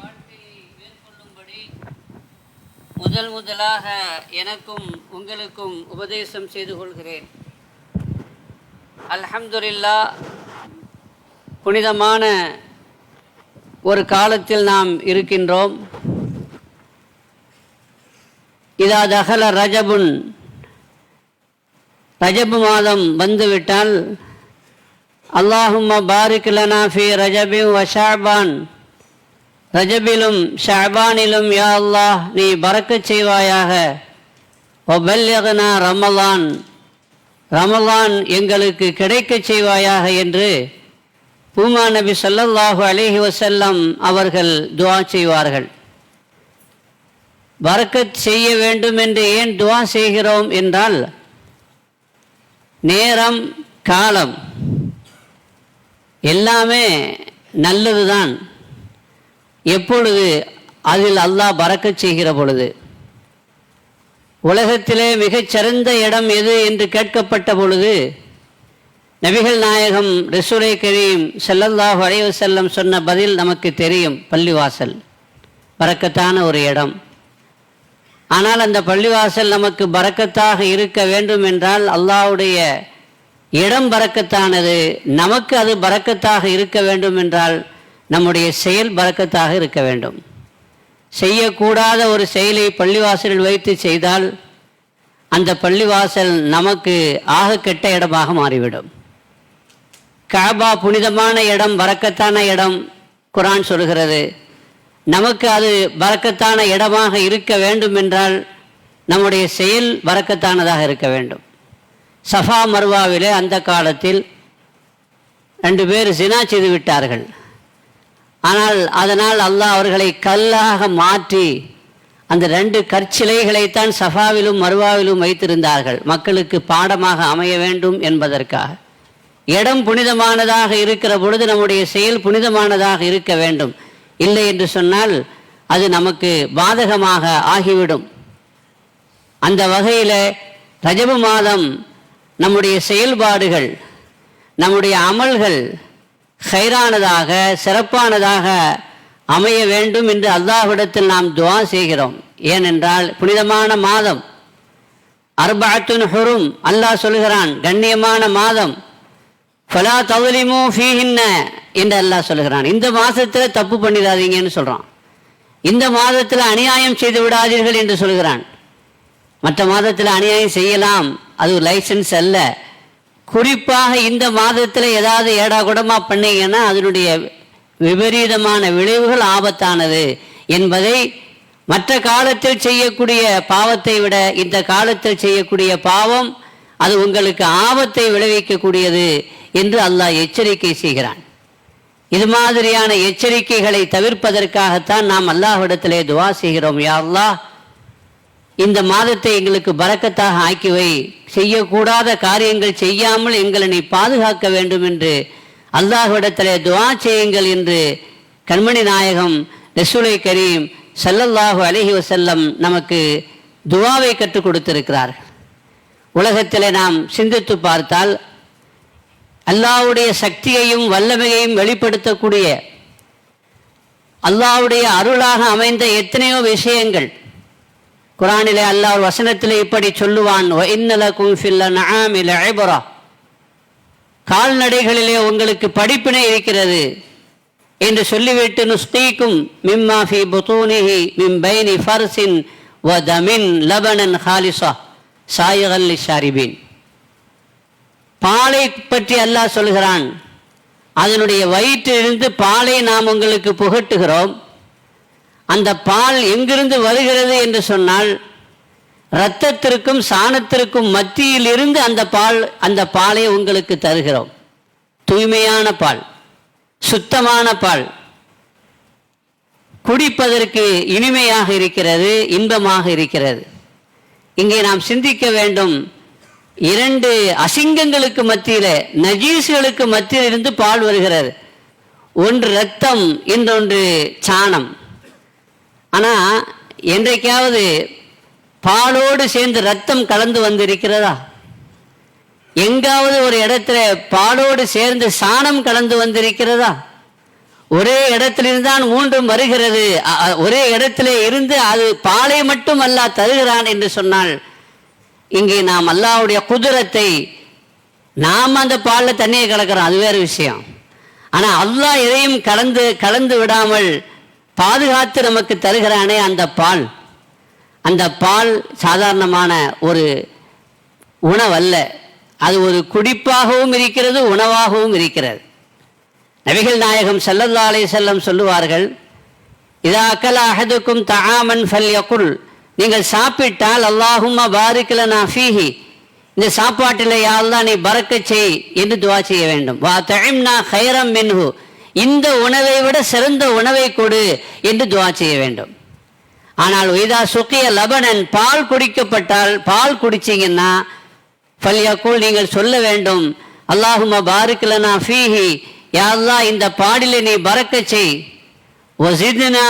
வாழ்க்கையை மேற்கொள்ளும்படி முதல் முதலாக எனக்கும் உங்களுக்கும் உபதேசம் செய்து கொள்கிறேன். அல்ஹம்துல்லா புனிதமான ஒரு காலத்தில் நாம் இருக்கின்றோம். இதா தகல ரஜபுன் ரஜபு மாதம் வந்துவிட்டால் அல்லாஹும் பாரிக் லனா ஃபி ரஜபி வ ஷாபான் ரஜபிலும் ஷாபானிலும் யா அல்லாஹ் நீ பறக்க செய்வாயாக. ஒபல்யகனா ரமலான் ரமலான் எங்களுக்கு கிடைக்கச் செய்வாயாக என்று பூமா நபி சொல்லல்லாஹு அலைஹி வசல்லம் அவர்கள் துவா செய்வார்கள். பறக்கத் செய்ய வேண்டும் என்று ஏன் துவா செய்கிறோம் என்றால் நேரம் காலம். எல்லாமே நல்லது தான் எப்பொழுது அதில் அல்லாஹ் பறக்கச் செய்கிற பொழுது? உலகத்திலே மிகச்சிறந்த இடம் எது என்று கேட்கப்பட்ட பொழுது நபிகள் நாயகம் ரிசுரை கரீம் செல்லல்லாஹ் வரைவு செல்லம் சொன்ன பதில் நமக்கு தெரியும் பள்ளிவாசல். பறக்கத்தான ஒரு இடம். ஆனால் அந்த பள்ளிவாசல் நமக்கு பறக்கத்தாக இருக்க வேண்டும் என்றால் அல்லாஹ்வுடைய இடம் பறக்கத்தானது? நமக்கு அது பறக்கத்தாக இருக்க வேண்டும் என்றால் நம்முடைய செயல் பறக்கத்தாக இருக்க வேண்டும். செய்யக்கூடாத ஒரு செயலை பள்ளிவாசலில் வைத்து செய்தால் அந்த பள்ளிவாசல் நமக்கு ஆக கெட்ட இடமாக மாறிவிடும். காபா புனிதமான இடம் பறக்கத்தான இடம் குரான் சொல்கிறது நமக்கு அது பறக்கத்தான இடமாக இருக்க வேண்டும் என்றால் நம்முடைய செயல் பறக்கத்தானதாக இருக்க வேண்டும். சஃபா மர்வாவிலே அந்த காலத்தில் ரெண்டு பேர் சினா செய்து விட்டார்கள். ஆனால் அதனால் அல்லாஹ் அவர்களை கல்லாக மாற்றி அந்த ரெண்டு கற்சிலைகளைத்தான் சஃபாவிலும் மர்வாவிலும் வைத்திருந்தார்கள். மக்களுக்கு பாடமாக அமைய வேண்டும் என்பதற்காக. இடம் புனிதமானதாக இருக்கிற பொழுது நம்முடைய செயல் புனிதமானதாக இருக்க வேண்டும். இல்லை என்று சொன்னால் அது நமக்கு பாதகமாக ஆகிவிடும். அந்த வகையில் ரஜபு மாதம் நம்முடைய செயல்பாடுகள் நம்முடைய அமல்கள் ஹைரானதாக சிறப்பானதாக அமைய வேண்டும் என்று அல்லாஹ்விடத்தில் நாம் துவா செய்கிறோம். ஏனென்றால் புனிதமான மாதம். அர்பாத்துன் ஹுரும் அல்லாஹ் சொல்கிறான் கண்ணியமான மாதம். ஃபலா தவலிமு ஃபீஹின்ன என்று அல்லாஹ் சொல்கிறான் இந்த மாதத்தில் தப்பு பண்ணிடாதீங்கன்னு சொல்கிறான் இந்த மாதத்தில் அநியாயம் செய்து விடாதீர்கள் என்று சொல்கிறான் மற்ற மாதத்தில் அநியாயம் செய்யலாம். அது லைசன்ஸ் அல்ல. குறிப்பாக இந்த மாதத்தில் ஏதாவது ஏடா கூடமா பண்ணீங்கன்னா அதனுடைய விபரீதமான விளைவுகள் ஆபத்தானது என்பதை மற்ற காலத்தில் செய்யக்கூடிய பாவத்தை விட இந்த காலத்தில் செய்யக்கூடிய பாவம் அது உங்களுக்கு ஆபத்தை விளைவிக்கக்கூடியது என்று அல்லாஹ் எச்சரிக்கை செய்கிறான். இது மாதிரியான எச்சரிக்கைகளை தவிர்ப்பதற்காகத்தான் நாம் அல்லாஹ்விடத்திலே துவா செய்கிறோம். யா அல்லாஹ் இந்த மாதத்தை எங்களுக்கு பறக்கத்தாக ஆக்கி வை செய்யக்கூடாத காரியங்கள் செய்யாமல் எங்களை நீ பாதுகாக்க வேண்டும் என்று அல்லாஹ்விடத்திலே துவா செய்யுங்கள் என்று கண்மணி நாயகம் ரசூலை கரீம் சல்லல்லாஹு அலஹி வசல்லம் நமக்கு துவாவை கற்றுக் கொடுத்திருக்கிறார்கள். உலகத்திலே நாம் சிந்தித்து பார்த்தால் அல்லாவுடைய சக்தியையும் வல்லமையையும் வெளிப்படுத்தக்கூடிய அல்லாஹ்வுடைய அருளாக அமைந்த எத்தனையோ விஷயங்கள் குரானிலே அல்லாஹ் ஒரு வசனத்திலே இப்படி சொல்லுவான் கால்நடைகளிலே உங்களுக்கு படிப்பினை இருக்கிறது என்று சொல்லிவிட்டு நுஸ்தீக்கும் மிம்மாஃபி புதூனிஹி பைனி ஃபர்சின் வ தமின் லபனன் ஹாலிசா சாயகல்லி ஷாரிபின் பாலை பற்றி அல்லாஹ் சொல்கிறான் அதனுடைய வயிற்றிலிருந்து பாலை நாம் உங்களுக்கு புகட்டுகிறோம். அந்த பால் எங்கிருந்து வருகிறது என்று சொன்னால் இரத்தத்திற்கும் சாணத்திற்கும் மத்தியில் இருந்து அந்த பால் அந்த பாலை உங்களுக்கு தருகிறோம். தூய்மையான பால் சுத்தமான பால். குடிப்பதற்கு இனிமையாக இருக்கிறது இன்பமாக இருக்கிறது. இங்கே நாம் சிந்திக்க வேண்டும் இரண்டு அசிங்கங்களுக்கு மத்தியில் நஜீஸ்களுக்கு மத்தியில் இருந்து பால் வருகிறது. ஒன்று ரத்தம் இன்னொன்று சாணம். ஆனால் என்றைக்காவது பாலோடு சேர்ந்து ரத்தம் கலந்து வந்திருக்கிறதா? எங்காவது ஒரு இடத்துல பாலோடு சேர்ந்து சாணம் கலந்து வந்திருக்கிறதா? ஒரே இடத்திலிருந்தான் மூன்றும் வருகிறது. ஒரே இடத்திலே இருந்து அது பாலை மட்டும் அல்லா தருகிறான் என்று சொன்னால் இங்கே நாம் அல்லாவுடைய குதிரத்தை நாம் அந்த பாலில் தண்ணியை கலக்கிறோம். அது வேறு விஷயம். ஆனால் அல்லாஹ் எதையும் கலந்து கலந்து விடாமல் பாதுகாத்து நமக்கு தருகிறானே அந்த பால். அந்த பால் சாதாரணமான ஒரு உணவல்ல. அது ஒரு குடிப்பாகவும் இருக்கிறது உணவாகவும் இருக்கிறது. நபிகள் நாயகம் செல்லல்லா அலைஹி செல்லம் சொல்லுவார்கள் இதா அக்கல் அஹதுக்கும் தஆமன் ஃபல்யகுல். நீங்கள் சாப்பிட்டால் அல்லாஹுமா பாருக்கலனா ஃபீஹி. இந்த சாப்பாட்டில் யா தான் நீ பறக்க செய் என்று துவா செய்ய வேண்டும். வா தஇம்னா ஹைரம் மின்ஹு. இந்த உணவை விட சிறந்த உணவை கொடு என்று துவா செய்ய வேண்டும். ஆனால் இதா சுக்கிய லபனன் பால் குடிக்கப்பட்டால் பால் குடிச்சீங்கன்னா ஃபல்யகுல் நீங்கள் சொல்ல வேண்டும் அல்லாஹுமா பாருக்கலனா ஃபீஹி யாழ்லா இந்த பாடில நீ பறக்கச் செய். ஒசிதுனா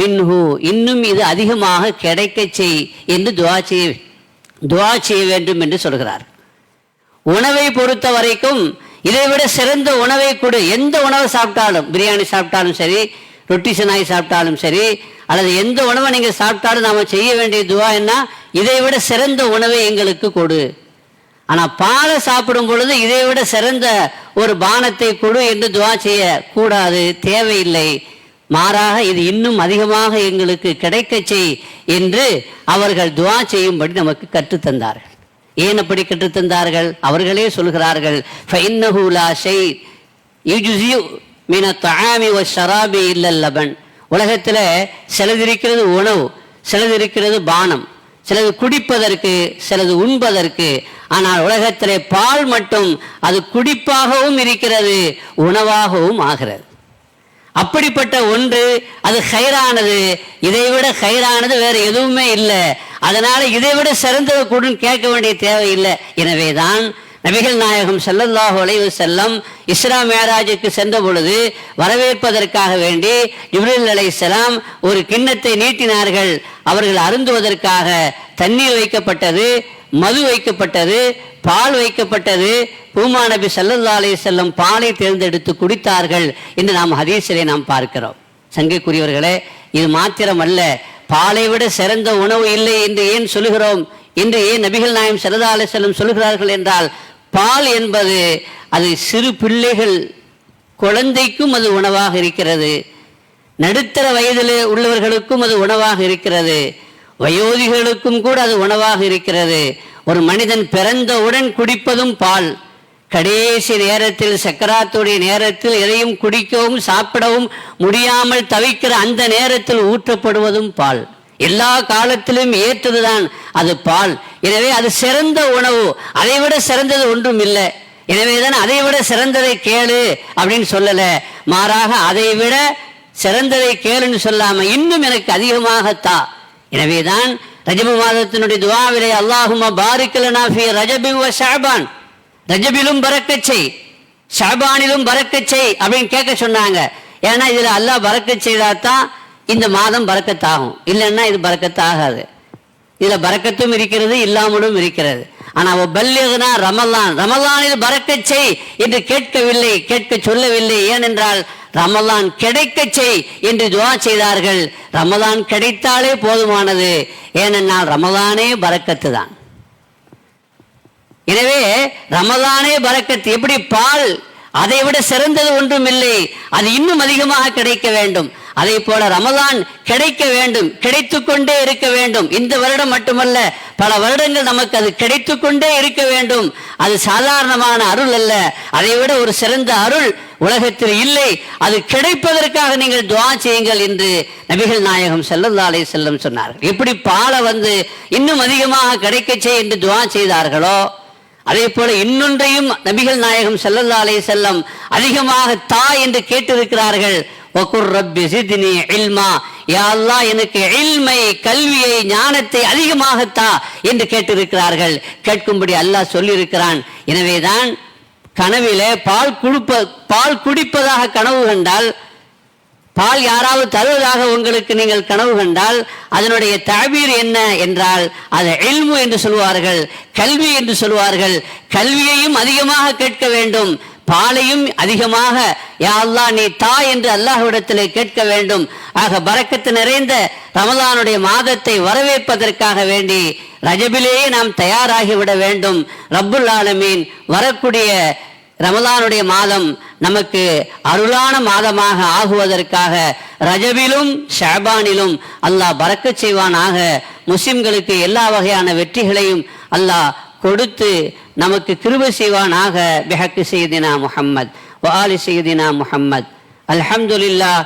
மின்ஹு இன்னும் இது அதிகமாக கிடைக்க செய் என்று துவா செய்ய துவா செய்ய வேண்டும் என்று சொல்கிறார். உணவை பொறுத்த வரைக்கும் இதை விட சிறந்த உணவை கொடு. எந்த உணவை சாப்பிட்டாலும் பிரியாணி சாப்பிட்டாலும் சரி ரொட்டி சினாய் சாப்பிட்டாலும் சரி அல்லது எந்த உணவை நீங்கள் சாப்பிட்டாலும் நாம் செய்ய வேண்டிய துவா என்ன? இதை விட சிறந்த உணவை எங்களுக்கு கொடு. ஆனால் பாலை சாப்பிடும் பொழுது இதை விட சிறந்த ஒரு பானத்தை கொடு என்று துவா செய்ய கூடாது தேவையில்லை. மாறாக இது இன்னும் அதிகமாக எங்களுக்கு கிடைக்கச் செய் என்று அவர்கள் துவா செய்யும்படி நமக்கு கற்றுத்தந்தார்கள் ஏன் அப்படி கற்றுத்தந்தார்கள்? அவர்களே சொல்கிறார்கள் ஃபைன்னஹு லா லபன். உலகத்தில் சிலது இருக்கிறது உணவு சிலது இருக்கிறது பானம் சிலது குடிப்பதற்கு சிலது உண்பதற்கு. ஆனால் உலகத்திலே பால் மட்டும் அது குடிப்பாகவும் இருக்கிறது உணவாகவும் ஆகிறது. அப்படிப்பட்ட ஒன்று அது ஹைரானது இதை விட ஹைரானது வேற எதுவுமே இல்லை. அதனால இதை விட சிறந்தது கூட கேட்க வேண்டிய தேவையில்லை எனவேதான் நபிகள் நாயகம் செல்லல்லாஹு அலைவு செல்லம் இஸ்ரா மேராஜுக்கு சென்ற பொழுது வரவேற்பதற்காக வேண்டி இப்ரில் அலை செலாம் ஒரு கிண்ணத்தை நீட்டினார்கள். அவர்கள் அருந்துவதற்காக தண்ணீர் வைக்கப்பட்டது மது வைக்கப்பட்டது பால் வைக்கப்பட்டது. பூமா நபி ஸல்லல்லாஹு அலைஹி செல்லம் பாலை தேர்ந்தெடுத்து குடித்தார்கள் என்று நாம் ஹதீஸிலே நாம் பார்க்கிறோம். சங்கைக்குரியவர்களே இது மாத்திரமல்ல. பாலை விட சிறந்த உணவு இல்லை என்று ஏன் சொல்லுகிறோம்? என்று ஏன் நபிகள் நாயம் சல்லா அலைஹி செல்லம் சொல்லுகிறார்கள் என்றால் பால் என்பது அது சிறு பிள்ளைகள் குழந்தைக்கும் அது உணவாக இருக்கிறது. நடுத்தர வயதில் உள்ளவர்களுக்கும் அது உணவாக இருக்கிறது. வயோதிகளுக்கும் கூட அது உணவாக இருக்கிறது. ஒரு மனிதன் பிறந்தவுடன் குடிப்பதும் பால். கடைசி நேரத்தில் சக்கராத்துடைய நேரத்தில் எதையும் குடிக்கவும் சாப்பிடவும் முடியாமல் தவிக்கிற அந்த நேரத்தில் ஊற்றப்படுவதும் பால். எல்லா காலத்திலும் ஏற்றதுதான் அது பால். எனவே அது சிறந்த உணவு. அதை விட சிறந்தது ஒன்றும் இல்லை எனவேதான் அதை விட சிறந்ததை கேளு அப்படின்னு சொல்லல. மாறாக அதை விட சிறந்ததை கேளுன்னு சொல்லாம இன்னும் எனக்கு அதிகமாக தா. எனவேதான் ரஜபு மாதத்தினுடைய துவாவிலே அல்லாஹும பாரிக்கலனா ஃபி ரஜபி வ ஷாபான். ரஜபிலும் பறக்கச் செய் ஷாபானிலும் பறக்கச் செய் அப்படின்னு கேட்க சொன்னாங்க. ஏன்னா இதில் அல்லாஹ் பறக்கச் செய்தாதான் இந்த மாதம் பறக்கத்தாகும். இல்லைன்னா இது பறக்கத்தாகாது. இதில் பறக்கத்தும் இருக்கிறது இல்லாமலும் இருக்கிறது. ஆனா அவ ரமலான். ரமலானில் பறக்க செய் என்று கேட்கவில்லை கேட்க சொல்லவில்லை. ஏனென்றால் ரமலான் கிடைக்க செய் என்று துவா செய்தார்கள். ரமலான் கிடைத்தாலே போதுமானது. ஏனென்றால் ரமலானே பறக்கத்து தான். எனவே ரமலானே பறக்கத்து. எப்படி? பால். அதை விட சிறந்தது ஒன்றும் இல்லை அது இன்னும் அதிகமாக கிடைக்க வேண்டும். அதே போல ரமதான் கிடைக்க வேண்டும் கிடைத்து கொண்டே இருக்க வேண்டும். இந்த வருடம் மட்டுமல்ல பல வருடங்கள் நமக்கு அது கிடைத்து கொண்டே இருக்க வேண்டும். அது சாதாரணமான அருள் அல்ல. அதை விட ஒரு சிறந்த அருள் உலகத்தில் இல்லை. அது கிடைப்பதற்காக நீங்கள் துவா செய்யுங்கள் என்று நபிகள் நாயகம் செல்லந்தாலே செல்லம் சொன்னார்கள். எப்படி பாலை வந்து இன்னும் அதிகமாக கிடைக்க செய் என்று துவா செய்தார்களோ அதே போல இன்னொன்றையும் நபிகள் நாயகம் செல்லந்தாலே செல்லம் அதிகமாக தா என்று கேட்டிருக்கிறார்கள். வகுர் ரப்பி சித்னி இல்மா யா எனக்கு இல்மை கல்வியை ஞானத்தை அதிகமாகத்தா என்று கேட்டிருக்கிறார்கள். கேட்கும்படி அல்லாஹ் சொல்லியிருக்கிறான். எனவேதான் கனவிலே பால் குடிப்ப பால் குடிப்பதாக கனவு கண்டால் பால் யாராவது தருவதாக உங்களுக்கு நீங்கள் கனவு கண்டால் அதனுடைய தபீர் என்ன என்றால் அது எல்மு என்று சொல்வார்கள் கல்வி என்று சொல்வார்கள். கல்வியையும் அதிகமாக கேட்க வேண்டும். பாலையும் அதிகமாக யா அல்லாஹ் நீ தா என்று அல்லாஹ்விடத்திலே கேட்க வேண்டும். ஆக பறக்கத்து நிறைந்த ரமலானுடைய மாதத்தை வரவேற்பதற்காக வேண்டி ரஜபிலேயே நாம் தயாராகி விட வேண்டும். ரப்புல் ஆலமீன் வரக்கூடிய ரமலானுடைய மாதம் நமக்கு அருளான மாதமாக ஆகுவதற்காக ரஜபிலும் ஷாபானிலும் அல்லாஹ் பறக்க செய்வானாக. முஸ்லிம்களுக்கு எல்லா வகையான வெற்றிகளையும் அல்லாஹ் கொடுத்து நமக்கு கிருப செய்வானாக. பிஹக்கு செய்தினா முஹம்மத் வாலி செய்தினா முஹம்மத். அல்ஹம்துலில்லாஹ்